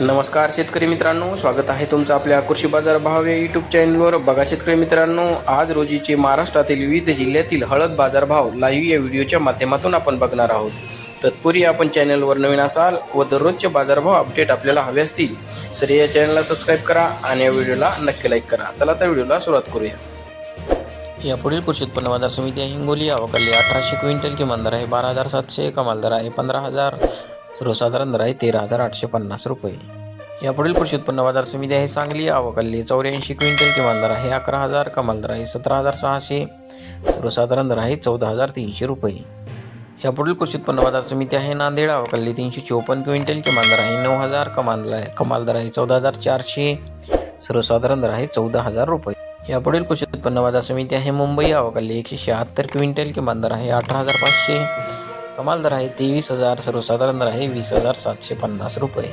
नमस्कार शेतकरी मित्रांनो स्वागत आहे तुमचं आपल्या कृषी बाजार भाव या यूट्यूब चॅनलवर बघा शेतकरी मित्रांनो आज रोजीचे महाराष्ट्रातील विविध जिल्ह्यातील हळद बाजार भाव लाईव्ह या व्हिडिओच्या माध्यमातून आपण बघणार आहोत. तत्पूर्वी आपण चॅनलवर नवीन असाल व दररोजचे बाजारभाव अपडेट आपल्याला हवे असतील तर या चॅनलला सबस्क्राईब करा आणि या व्हिडिओला नक्की लाईक करा. चला तर व्हिडिओला सुरुवात करूया. यापुढील कृषी उत्पन्न बाजार समिती आहे हिंगोली. अवकाली अठराशे क्विंटल किमान दर आहे बारा हजार सातशे कमाल दर आहे पंधरा हजार सर्वसाधारण दर आहे तेरा हजार आठशे पन्नास रुपये. यापुढील कृषी उत्पन्न बाजार समिती आहे सांगली अवकाली चौऱ्याऐंशी क्विंटल किमान दर आहे अकरा हजार कमाल दर आहे सतरा हजार सहाशे सर्वसाधारण दर आहे चौदा हजार तीनशे रुपये यापुढील कृषी उत्पन्न बाजार समिती आहे नांदेड अवकल्ली तीनशे चोपन्न क्विंटल किमान दर आहे नऊ हजार कमाल दर आहे कमाल दर आहे चौदा हजार चारशे सर्वसाधारण दर आहे चौदा हजार रुपये यापुढील कृषी उत्पन्न बाजार समिती आहे मुंबई अवकाली एकशे शहात्तर क्विंटल किमान दर आहे अठरा हजार पाचशे कमाल दर आहे तेवीस हजार सर्वसाधारण दर आहे वीस हजार सातशे पन्नास रुपये